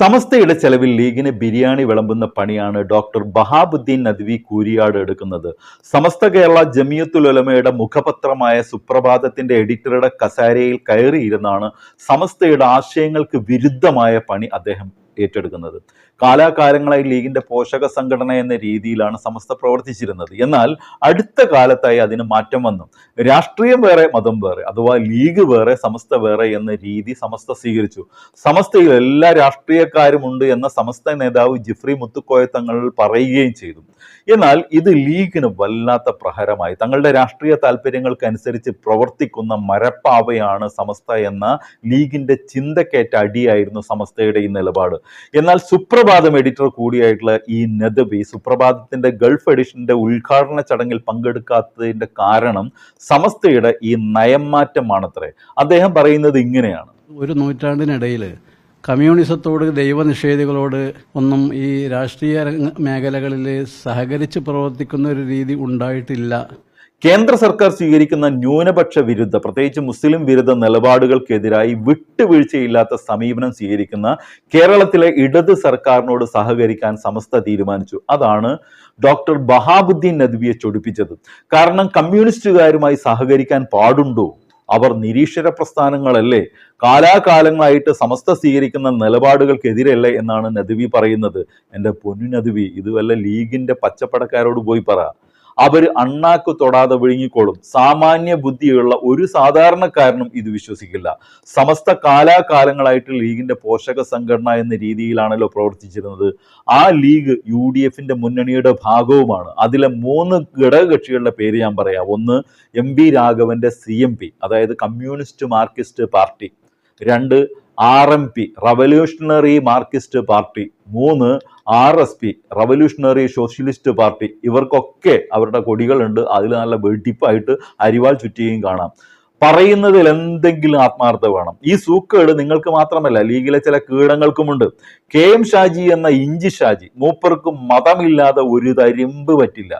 സമസ്തയുടെ ചെലവിൽ ലീഗിന് ബിരിയാണി വിളമ്പുന്ന പണിയാണ് ഡോക്ടർ ബഹാബുദ്ദീൻ നദ്വി കൂരിയാട് എടുക്കുന്നത്. സമസ്ത കേരള ജമിയത്തുൽ ഉലമയുടെ മുഖപത്രമായ സുപ്രഭാതത്തിന്റെ എഡിറ്ററുടെ കസാരയിൽ കയറിയിരുന്നാണ് സമസ്തയുടെ ആശയങ്ങൾക്ക് വിരുദ്ധമായ പണി അദ്ദേഹം ഏറ്റെടുക്കുന്നത്. കാലാകാലങ്ങളായി ലീഗിന്റെ പോഷക സംഘടന എന്ന രീതിയിലാണ് സമസ്ത പ്രവർത്തിച്ചിരുന്നത്. എന്നാൽ അടുത്ത കാലത്തായി അതിന് മാറ്റം വന്നു. രാഷ്ട്രീയം വേറെ മതം വേറെ അഥവാ ലീഗ് വേറെ സമസ്ത വേറെ എന്ന രീതി സമസ്ത സ്വീകരിച്ചു. സമസ്തയിൽ എല്ലാ രാഷ്ട്രീയക്കാരും ഉണ്ട് എന്ന സമസ്ത നേതാവ് ജിഫ്രി മുത്തുക്കോയ തങ്ങൾ പറയുകയും ചെയ്തു. എന്നാൽ ഇത് ലീഗിന് വല്ലാത്ത പ്രഹരമായി. തങ്ങളുടെ രാഷ്ട്രീയ താല്പര്യങ്ങൾക്കനുസരിച്ച് പ്രവർത്തിക്കുന്ന മരപ്പാവയാണ് സമസ്ത എന്ന ലീഗിന്റെ ചിന്തക്കേറ്റ അടിയായിരുന്നു സമസ്തയുടെ ഈ നിലപാട്. എന്നാൽ സുപ്രഭാതം എഡിറ്റർ കൂടിയായിട്ടുള്ള ഈ നദബി സുപ്രഭാതത്തിന്റെ ഗൾഫ് എഡിഷന്റെ ഉദ്ഘാടന ചടങ്ങിൽ പങ്കെടുക്കാത്തതിന്റെ കാരണം സമസ്തയുടെ ഈ നയം മാറ്റമാണത്രേ അദ്ദേഹം പറയുന്നത് ഇങ്ങനെയാണ്. ഒരു നൂറ്റാണ്ടിനിടയിൽ കമ്മ്യൂണിസത്തോട് ദൈവനിഷേധികളോട് ഒന്നും ഈ രാഷ്ട്രീയ മേഖലകളിൽ സഹകരിച്ച് പ്രവർത്തിക്കുന്ന ഒരു രീതി ഉണ്ടായിട്ടില്ല. കേന്ദ്ര സർക്കാർ സ്വീകരിക്കുന്ന ന്യൂനപക്ഷ വിരുദ്ധ പ്രത്യേകിച്ച് മുസ്ലിം വിരുദ്ധ നിലപാടുകൾക്കെതിരായി വിട്ടുവീഴ്ചയില്ലാത്ത സമീപനം സ്വീകരിക്കുന്ന കേരളത്തിലെ ഇടത് സർക്കാരിനോട് സഹകരിക്കാൻ സമസ്ത തീരുമാനിച്ചു. അതാണ് ഡോക്ടർ ബഹാബുദ്ദീൻ നദ്വിയെ ചൊടിപ്പിച്ചത്. കാരണം കമ്മ്യൂണിസ്റ്റുകാരുമായി സഹകരിക്കാൻ പാടുണ്ടോ? അവർ നിരീശ്വര പ്രസ്ഥാനങ്ങളല്ലേ? കാലാകാലങ്ങളായിട്ട് സമസ്ത സ്വീകരിക്കുന്ന നിലപാടുകൾക്കെതിരല്ലേ എന്നാണ് നദുവി പറയുന്നത്. എന്റെ പൊന്നു നദുവി ഇത് വല്ല ലീഗിന്റെ പച്ചപ്പടക്കാരോട് പോയി പറ. അവർ അണ്ണാക്ക് തൊടാതെ വിഴുങ്ങിക്കോളും. സാമാന്യ ബുദ്ധിയുള്ള ഒരു സാധാരണക്കാരനും ഇത് വിശ്വസിക്കില്ല. സമസ്ത കാലാകാലങ്ങളായിട്ട് ലീഗിന്റെ പോഷക സംഘടന എന്ന രീതിയിലാണല്ലോ പ്രവർത്തിച്ചിരുന്നത്. ആ ലീഗ് യു ഡി എഫിന്റെ മുന്നണിയുടെ ഭാഗവുമാണ്. അതിലെ മൂന്ന് ഘടകകക്ഷികളുടെ പേര് ഞാൻ പറയാം. ഒന്ന് എം ബി രാഘവന്റെ സി എം പി അതായത് കമ്മ്യൂണിസ്റ്റ് മാർക്സിസ്റ്റ് പാർട്ടി. രണ്ട് R M P revolutionary Marxist party മൂന്ന് R S P revolutionary socialist party ഇവർക്കൊക്കെ അവരുടെ കൊടികളുണ്ട്. അതിൽ നല്ല വെടിപ്പായിട്ട് അരിവാൾ ചുറ്റുകയും കാണാം. പറയുന്നതിൽ എന്തെങ്കിലും ആത്മാർത്ഥ വേണം. ഈ സൂക്കേട് നിങ്ങൾക്ക് മാത്രമല്ല ലീഗിലെ ചില കീടങ്ങൾക്കുമുണ്ട്. കെ എം ഷാജി എന്ന ഇഞ്ചി ഷാജി മൂപ്പർക്കും മതമില്ലാതെ ഒരു തരിമ്പ് പറ്റില്ല.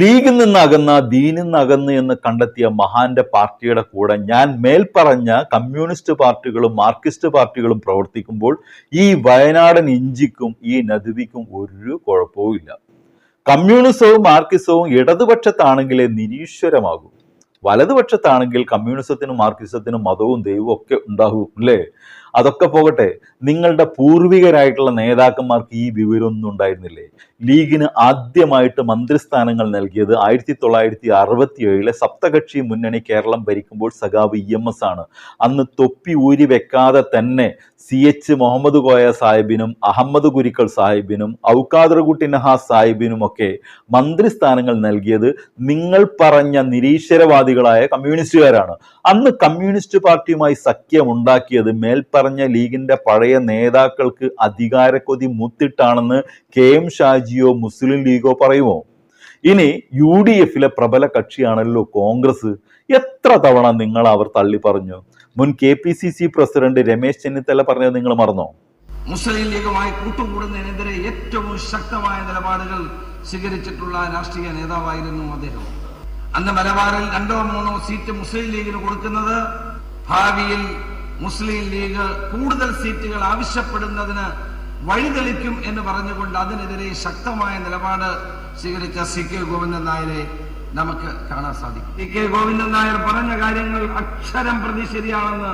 ലീഗിൽ നിന്ന് അകന്ന ദീനിൽ നിന്ന് അകന്ന് എന്ന് കണ്ടെത്തിയ മഹാന്റെ പാർട്ടിയുടെ കൂടെ ഞാൻ മേൽപ്പറഞ്ഞ കമ്മ്യൂണിസ്റ്റ് പാർട്ടികളും മാർക്സിസ്റ്റ് പാർട്ടികളും പ്രവർത്തിക്കുമ്പോൾ ഈ വയനാടൻ ഇഞ്ചിക്കും ഈ നദുവിക്കും ഒരു കുഴപ്പവും ഇല്ല. കമ്മ്യൂണിസവും മാർക്സിസവും ഇടതുപക്ഷത്താണെങ്കിലേ നിരീശ്വരമാകും. വലതുപക്ഷത്താണെങ്കിൽ കമ്മ്യൂണിസത്തിനും മാർക്സിസത്തിനും മതവും ദൈവവും ഒക്കെ ഉണ്ടാകും അല്ലേ? അതൊക്കെ പോകട്ടെ. നിങ്ങളുടെ പൂർവികരായിട്ടുള്ള നേതാക്കന്മാർക്ക് ഈ വിവരമൊന്നും ഉണ്ടായിരുന്നില്ലേ? ലീഗിന് ആദ്യമായിട്ട് മന്ത്രിസ്ഥാനങ്ങൾ നൽകിയത് ആയിരത്തി തൊള്ളായിരത്തി അറുപത്തി ഏഴിലെ സപ്തകക്ഷി മുന്നണി കേരളം ഭരിക്കുമ്പോൾ സഖാവ് ഇ എം എസ് ആണ്. അന്ന് തൊപ്പി ഊരി വെക്കാതെ തന്നെ സി എച്ച് മുഹമ്മദ് കോയ സാഹിബിനും അഹമ്മദ് കുരിക്കൾ സാഹിബിനും ഔക്കാദർകുട്ടി സാഹിബിനും ഒക്കെ മന്ത്രിസ്ഥാനങ്ങൾ നൽകിയത് നിങ്ങൾ പറഞ്ഞ നിരീശ്വരവാദികളായ കമ്മ്യൂണിസ്റ്റുകാരാണ്. അന്ന് കമ്മ്യൂണിസ്റ്റ് പാർട്ടിയുമായി സഖ്യം ഉണ്ടാക്കിയത് മേൽപ്പറഞ്ഞ ലീഗിന്റെ പഴയ നേതാക്കൾക്ക് അധികാരക്കൊതി മുത്തിട്ടാണെന്ന് കെ എം ഷാജിയോ മുസ്ലിം ലീഗോ പറയുമോ? ഇനി യു ഡി എഫിലെ പ്രബല കക്ഷിയാണല്ലോ കോൺഗ്രസ്. എത്ര തവണ നിങ്ങൾ അവർ തള്ളി പറഞ്ഞു മുൻ K P C C president Ramesh Chennithala പറഞ്ഞത് നിങ്ങൾ മറന്നോ? മുസ്ലിം ലീഗുമായി കൂട്ടുകൂടുന്നതിനെതിരെ ഏറ്റവും ശക്തമായ നിലപാടുകൾ സ്വീകരിച്ചിട്ടുള്ള രാഷ്ട്രീയ നേതാവായിരുന്നു അദ്ദേഹം. അന്ന് മലബാറിൽ രണ്ടോ മൂന്നോ സീറ്റ് മുസ്ലിം ലീഗിന് കൊടുക്കുന്നത് ഭാവിയിൽ മുസ്ലിം ലീഗ് കൂടുതൽ സീറ്റുകൾ ആവശ്യപ്പെടുന്നതിന് വഴിതെളിക്കും എന്ന് പറഞ്ഞുകൊണ്ട് അതിനെതിരെ ശക്തമായ നിലപാട് സ്വീകരിച്ച സി കെ ഗോവിന്ദൻ നായരെ നമുക്ക് കാണാൻ സാധിക്കും. ഇ കെ ഗോവിന്ദൻ നായർ പറഞ്ഞ കാര്യങ്ങൾ അക്ഷരം പ്രതി ശരിയാണെന്ന്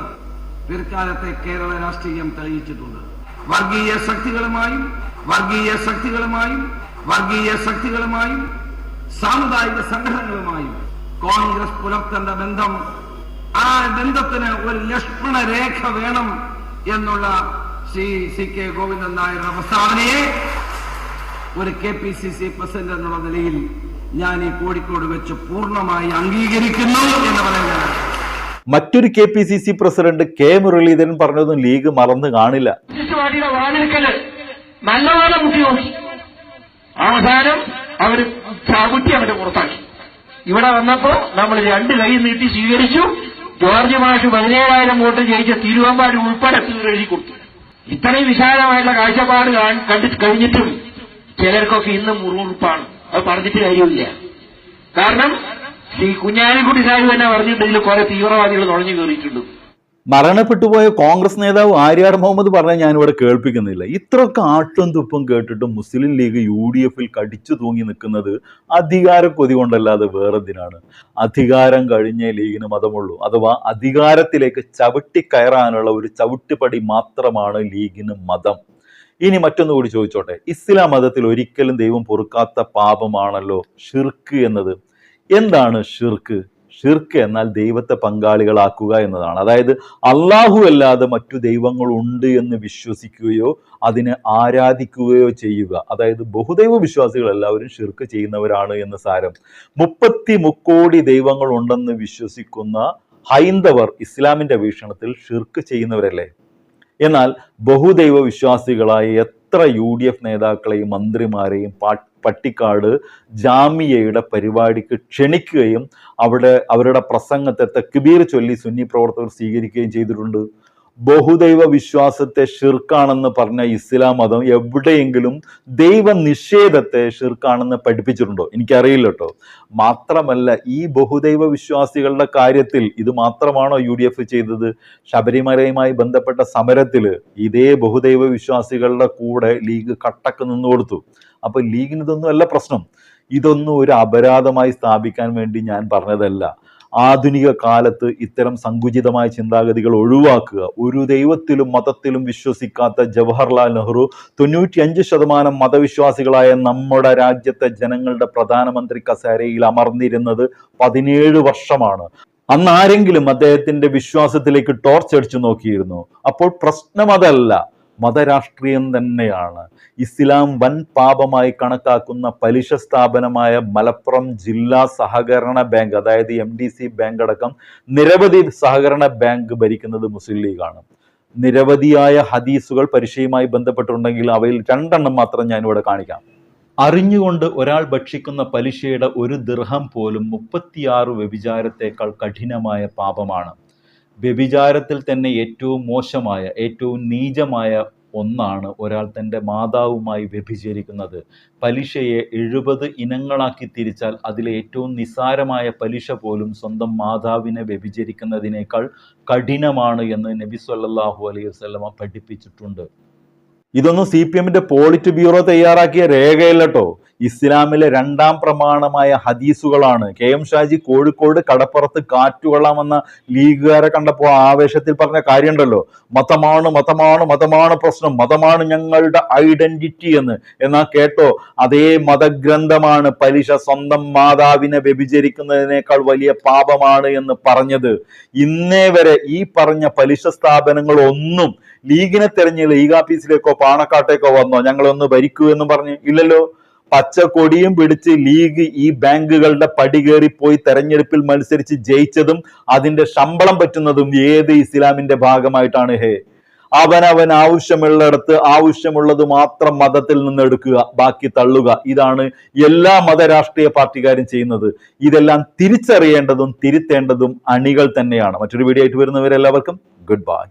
പിൽക്കാലത്തെ കേരള രാഷ്ട്രീയം തെളിയിച്ചിട്ടുണ്ട്. വർഗീയ ശക്തികളുമായും വർഗീയ ശക്തികളുമായും വർഗീയ ശക്തികളുമായും സാമുദായിക സംഘടനകളുമായും കോൺഗ്രസ് പുലർത്തേണ്ട ബന്ധം ആ ബന്ധത്തിന് ഒരു ലക്ഷ്മണ രേഖ വേണം എന്നുള്ള ശ്രീ സി കെ ഗോവിന്ദൻ നായരുടെ പ്രസ്താവനയെ ഒരു K P C C president എന്നുള്ള നിലയിൽ ഞാൻ ഈ കോഴിക്കോട് വെച്ച് പൂർണമായി അംഗീകരിക്കുന്നു എന്ന് പറയുന്നത് മറ്റൊരു K P C C president K Muraleedharan പറഞ്ഞതൊന്നും ലീഗ് മറന്നു കാണില്ല. നല്ലപോലെ നോക്കി അവസാനം അവർ ചാകുട്ടി അവരെ പുറത്താക്കി. ഇവിടെ വന്നപ്പോ നമ്മൾ രണ്ട് കൈ നീട്ടി സ്വീകരിച്ചു. ജോർജ് മാഷ് പതിനേഴായിരം വോട്ട് ജയിച്ച തിരുവമ്പാടി ഉൾപ്പെടെ തീർ എഴുതി കൊടുത്തു. ഇത്രയും വിശാലമായിട്ടുള്ള കാഴ്ചപ്പാട് കാണ്- കണ്ടു കഴിഞ്ഞിട്ടും ചിലർക്കൊക്കെ ഇന്നും മുറുമുറുപ്പാണ് അത് പറഞ്ഞിട്ട് കാര്യമില്ല. കാരണം ശ്രീ കുഞ്ഞാലിക്കുട്ടി സാഹിബ് തന്നെ പറഞ്ഞിട്ട് ഇതിൽ കുറെ തീവ്രവാദികൾ നുഴഞ്ഞു കയറിയിട്ടുണ്ട്. മരണപ്പെട്ടുപോയ കോൺഗ്രസ് നേതാവ് ആര്യാർ മുഹമ്മദ് പറഞ്ഞാൽ ഞാനിവിടെ കേൾപ്പിക്കുന്നില്ല. ഇത്രയൊക്കെ ആട്ടും തുപ്പും കേട്ടിട്ട് മുസ്ലിം ലീഗ് യു ഡി എഫിൽ കടിച്ചു തൂങ്ങി നിൽക്കുന്നത് അധികാര കൊതി കൊണ്ടല്ലാതെ വേറെന്തിനാണ്? അധികാരം കഴിഞ്ഞേ ലീഗിന് മതമുള്ളൂ. അഥവാ അധികാരത്തിലേക്ക് ചവിട്ടി കയറാനുള്ള ഒരു ചവിട്ടുപടി മാത്രമാണ് ലീഗിന് മതം. ഇനി മറ്റൊന്ന് കൂടി ചോദിച്ചോട്ടെ. ഇസ്ലാം മതത്തിൽ ഒരിക്കലും ദൈവം പൊറുക്കാത്ത പാപമാണല്ലോ ഷിർക്ക് എന്നത്. എന്താണ് ഷിർക്ക്? ഷിർക്ക് എന്നാൽ ദൈവത്തെ പങ്കാളികളാക്കുക എന്നതാണ്. അതായത് അള്ളാഹു അല്ലാതെ മറ്റു ദൈവങ്ങൾ ഉണ്ട് എന്ന് വിശ്വസിക്കുകയോ അതിനെ ആരാധിക്കുകയോ ചെയ്യുക. അതായത് ബഹുദൈവ വിശ്വാസികൾ എല്ലാവരും ഷിർക്ക് ചെയ്യുന്നവരാണ് എന്ന് സാരം. മുപ്പത്തി മുക്കോടി ദൈവങ്ങൾ ഉണ്ടെന്ന് വിശ്വസിക്കുന്ന ഹൈന്ദവർ ഇസ്ലാമിന്റെ വീക്ഷണത്തിൽ ഷിർക്ക് ചെയ്യുന്നവരല്ലേ? എന്നാൽ ബഹുദൈവ വിശ്വാസികളായ എത്ര യു ഡി എഫ് നേതാക്കളെയും മന്ത്രിമാരെയും പട്ടിക്കാട് ജാമിയയുടെ പരിപാടിക്ക് ക്ഷണിക്കുകയും അവിടെ അവരുടെ പ്രസംഗത്തെ തെക്കുബീർ ചൊല്ലി സുന്നി പ്രവർത്തകർ സ്വീകരിക്കുകയും ചെയ്തിട്ടുണ്ട്. ബഹുദൈവ വിശ്വാസത്തെ ഷിർക്കാണെന്ന് പറഞ്ഞ ഇസ്ലാം മതം എവിടെയെങ്കിലും ദൈവ നിഷേധത്തെ ഷിർക്കാണെന്ന് പഠിപ്പിച്ചിട്ടുണ്ടോ? എനിക്കറിയില്ല കേട്ടോ മാത്രമല്ല ഈ ബഹുദൈവ വിശ്വാസികളുടെ കാര്യത്തിൽ ഇത് മാത്രമാണോ യു ഡി എഫ് ചെയ്തത്? ശബരിമലയുമായി ബന്ധപ്പെട്ട സമരത്തിൽ ഇതേ ബഹുദൈവ വിശ്വാസികളുടെ കൂടെ ലീഗ് കട്ടക്ക് നിന്ന് കൊടുത്തു. അപ്പൊ ലീഗിന് ഇതൊന്നും അല്ല പ്രശ്നം. ഇതൊന്നും ഒരു അപരാധമായി സ്ഥാപിക്കാൻ വേണ്ടി ഞാൻ പറഞ്ഞതല്ല. ആധുനിക കാലത്ത് ഇത്തരം സങ്കുചിതമായ ചിന്താഗതികൾ ഒഴിവാക്കുക. ഒരു ദൈവത്തിലും മതത്തിലും വിശ്വസിക്കാത്ത ജവഹർലാൽ നെഹ്റു തൊണ്ണൂറ്റിയഞ്ച് ശതമാനം മതവിശ്വാസികളായ നമ്മുടെ രാജ്യത്തെ ജനങ്ങളുടെ പ്രധാനമന്ത്രി കസേരയിൽ അമർന്നിരുന്നത് പതിനേഴ് വർഷമാണ്. അന്ന് ആരെങ്കിലും അദ്ദേഹത്തിന്റെ വിശ്വാസത്തിലേക്ക് ടോർച്ച് അടിച്ചു നോക്കിയിരുന്നു. അപ്പോൾ പ്രശ്നം അതല്ല. മതരാഷ്ട്രീയം തന്നെയാണ്. ഇസ്ലാം വൻ പാപമായി കണക്കാക്കുന്ന പലിശ സ്ഥാപനമായ മലപ്പുറം ജില്ലാ സഹകരണ ബാങ്ക് അതായത് എം ഡി സി ബാങ്ക് അടക്കം നിരവധി സഹകരണ ബാങ്ക് ഭരിക്കുന്നത് മുസ്ലിം ലീഗാണ്. നിരവധിയായ ഹദീസുകൾ പലിശയുമായി ബന്ധപ്പെട്ടിട്ടുണ്ടെങ്കിൽ അവയിൽ രണ്ടെണ്ണം മാത്രം ഞാനിവിടെ കാണിക്കാം. അറിഞ്ഞുകൊണ്ട് ഒരാൾ ഭക്ഷിക്കുന്ന പലിശയുടെ ഒരു ദൃഹം പോലും മുപ്പത്തിയാറ് വ്യഭിചാരത്തേക്കാൾ കഠിനമായ പാപമാണ്. വ്യഭിചാരത്തിൽ തന്നെ ഏറ്റവും മോശമായ ഏറ്റവും നീചമായ ഒന്നാണ് ഒരാൾ തന്റെ മാതാവുമായി വ്യഭിചരിക്കുന്നത്. പലിശയെ എഴുപത് ഇനങ്ങളാക്കി തിരിച്ചാൽ അതിലെ ഏറ്റവും നിസ്സാരമായ പലിശ പോലും സ്വന്തം മാതാവിനെ വ്യഭിചരിക്കുന്നതിനേക്കാൾ കഠിനമാണ് എന്ന് നബി സല്ലാഹു അലൈഹി വസ്ലമ പഠിപ്പിച്ചിട്ടുണ്ട്. ഇതൊന്നും സി പി എമ്മിന്റെ പോളിറ്റ് ബ്യൂറോ തയ്യാറാക്കിയ രേഖയല്ല ഇസ്ലാമിലെ രണ്ടാം പ്രമാണമായ ഹദീസുകളാണ്. കെ എം ഷാജി കോഴിക്കോട് കടപ്പുറത്ത് കാറ്റുകൊള്ളാമെന്ന ലീഗുകാരെ കണ്ടപ്പോൾ ആവേശത്തിൽ പറഞ്ഞ കാര്യമുണ്ടല്ലോ. മതമാണ് മതമാണ് മതമാണ് പ്രശ്നം. മതമാണ് ഞങ്ങളുടെ ഐഡന്റിറ്റി എന്ന്. എന്നാ കേട്ടോ അതേ മതഗ്രന്ഥമാണ് പലിശ സ്വന്തം മാതാവിനെ വ്യഭിചരിക്കുന്നതിനേക്കാൾ വലിയ പാപമാണ് എന്ന് പറഞ്ഞത്. ഇന്നേ വരെ ഈ പറഞ്ഞ പലിശ സ്ഥാപനങ്ങൾ ഒന്നും ലീഗിനെ തെരഞ്ഞ് ലീഗ് ഓഫീസിലേക്കോ പാണക്കാട്ടേക്കോ വന്നോ ഞങ്ങളൊന്ന് ഭരിക്കൂ എന്ന് പറഞ്ഞ് ഇല്ലല്ലോ. പച്ച കൊടിയും പിടിച്ച് ലീഗ് ഈ ബാങ്കുകളുടെ പടി കയറി പോയി തെരഞ്ഞെടുപ്പിൽ മത്സരിച്ച് ജയിച്ചതും അതിന്റെ ശമ്പളം പറ്റുന്നതും ഏത് ഇസ്ലാമിന്റെ ഭാഗമായിട്ടാണ് ഹേ? അവനവൻ ആവശ്യമുള്ളിടത്ത് ആവശ്യമുള്ളത് മാത്രം മതത്തിൽ നിന്ന് എടുക്കുക ബാക്കി തള്ളുക. ഇതാണ് എല്ലാ മത രാഷ്ട്രീയ പാർട്ടിക്കാരും ചെയ്യുന്നത്. ഇതെല്ലാം തിരിച്ചറിയേണ്ടതും തിരുത്തേണ്ടതും അണികൾ തന്നെയാണ്. മറ്റൊരു വീഡിയോ ആയിട്ട് വരുന്നവരെല്ലാവർക്കും ഗുഡ് ബൈ